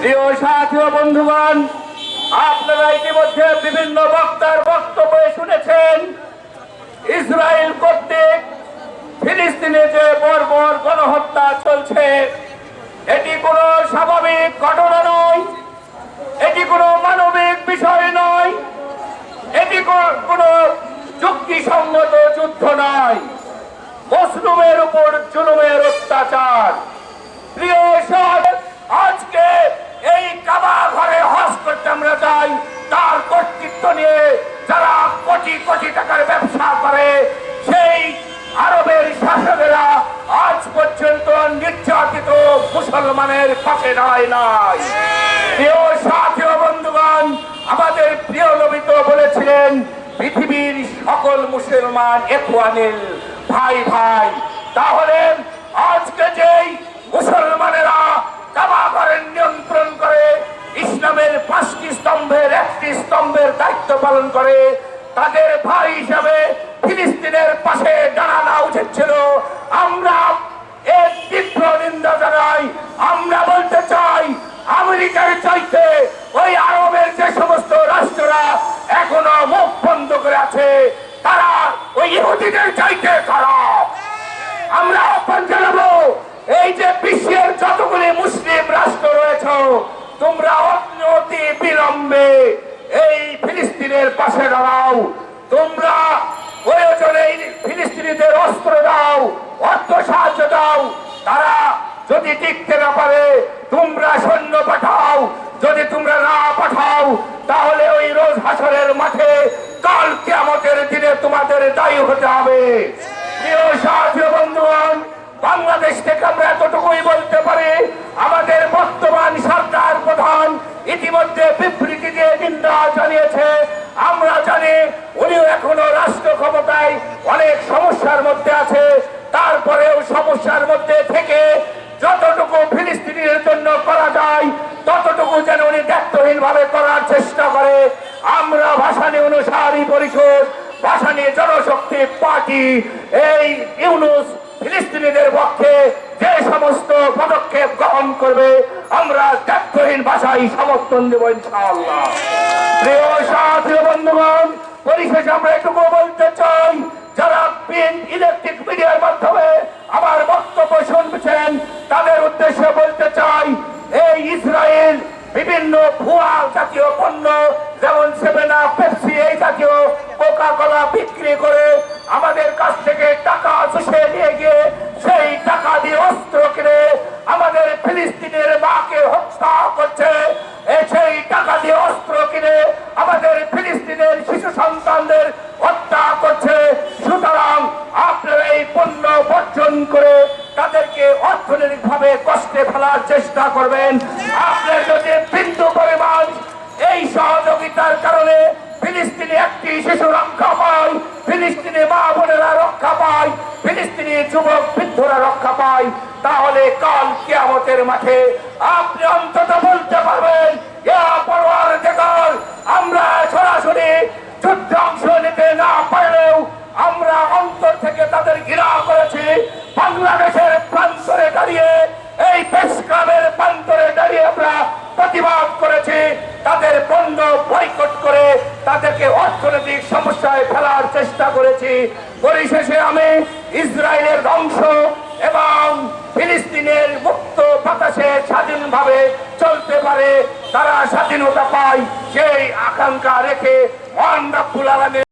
প্রিয় সাথী ও বন্ধুগণ, আপনারা ইতিমধ্যে বিভিন্ন বক্তার বক্তব্য শুনেছেন ইসরায়েল কর্তৃক ফিলিস্তিনে যে বর্বর গণহত্যা চলছে, এটি কোনো স্বাভাবিক ঘটনা নয়, এটি কোনো মানবিক বিষয় নয়, এটি কোনো যুক্তিসঙ্গত যুদ্ধ নয়। মুসলুমের উপর জুলুমের অত্যাচার। মুসলমানের পাশে দাঁড়ায় নাই। প্রিয় সাথী বন্ধুগণ, আমাদের প্রিয় নবী তো বলেছিলেন, পৃথিবীর সকল মুসলমান একওয়ানিল ভাই ভাই। তাহলে আজকে যেই মুসলমানেরা কাবা ঘরের নিয়ন্ত্রণ করে, ইসলামের পাঁচটি স্তম্ভের একটি স্তম্ভের দায়িত্ব পালন করে, তাদের ভাই হিসাবে ইহুদিদের চাইতে খারাপ। আমরা আহ্বান জানাব, এই যে বিশ্বের যতগুলি মুসলিম রাষ্ট্র রয়েছে, তোমরা অতি বিলম্বে এই ফিলিস্তিনের পাশে দাঁড়াও। তোমরা প্রয়োজনে ফিলিস্তিনিদের অস্ত্র দাও, অর্থ সাহায্য দাও। তারা যদি টিকতে না পারে, তোমরা সৈন্য পাঠাও। যদি তোমরা না পাঠাও, তাহলে ওই রোজ হাসরের মাঠে কাল কিয়ামতের দিনে তোমাদের দায়ী হতে হবে। বন্ধুগণ, বাংলাদেশ থেকে আমরা এতটুকুই বলতে পারি, আমাদের বর্তমান সরকার প্রধান ইতিমধ্যে বিবৃতি দিয়ে নিন্দা জানিয়েছে। আমরা জানি উনিও এখনও রাষ্ট্র ক্ষমতায় অনেক সমস্যার মধ্যে আছে। তারপরেও সমস্যার মধ্যে থেকে যতটুকু ফিলিস্তিনের জন্য করা যায়, ততটুকু যেন উনি দায়িত্বহীন ভাবে করার চেষ্টা করে। আমরা অনুসারী পরিষদ, ভাসানী জনশক্তি পার্টি, এই ইউনুস ফিলিস্তিনিদের পক্ষে যে সমস্ত পদক্ষেপ গ্রহণ করবে, আমরা দায়িত্বহীন ভাষায় সমর্থন দেব ইনশাআল্লাহ। প্রিয় সাথী বন্ধুগণ, পরিশেষে আমরা এটুকু বলতে চাই, যারা ইলেকট্রিক মিডিয়ার মাধ্যমে আমার বক্তব্য শুনছেন, তাদের উদ্দেশ্যে বলতে চাই, এই ইসরায়েল বিভিন্ন ভুয়া জাতীয় পণ্য তাদেরকে অর্থনৈতিক ভাবে কষ্টে ফেলার চেষ্টা করবেন। আপনার যদি বিন্দু পরিমাণ এই সহযোগিতার কারণে ফিলিস্তিনি একটি শিশু রক্ষা পায়, ফিলিস্তিনি মা বোনেরা রক্ষা পায়, ফিলিস্তিনি যুবক বৃদ্ধরা রক্ষা পায়, তাহলে কাল কিয়ামতের মাঠে আপনি অন্তত বলতে পারবেন আমরা তাদেরকে অর্থনৈতিক সমস্যায় ফেলার চেষ্টা করেছি। পরিশেষে আমি ইসরায়েলের ধ্বংস এবং ফিলিস্তিনের মুক্ত বাতাসে স্বাধীনভাবে চলতে পারে, তারা স্বাধীনতা পায়, সেই আকাঙ্ক্ষা রেখে মহান রাব্বুল আলামিন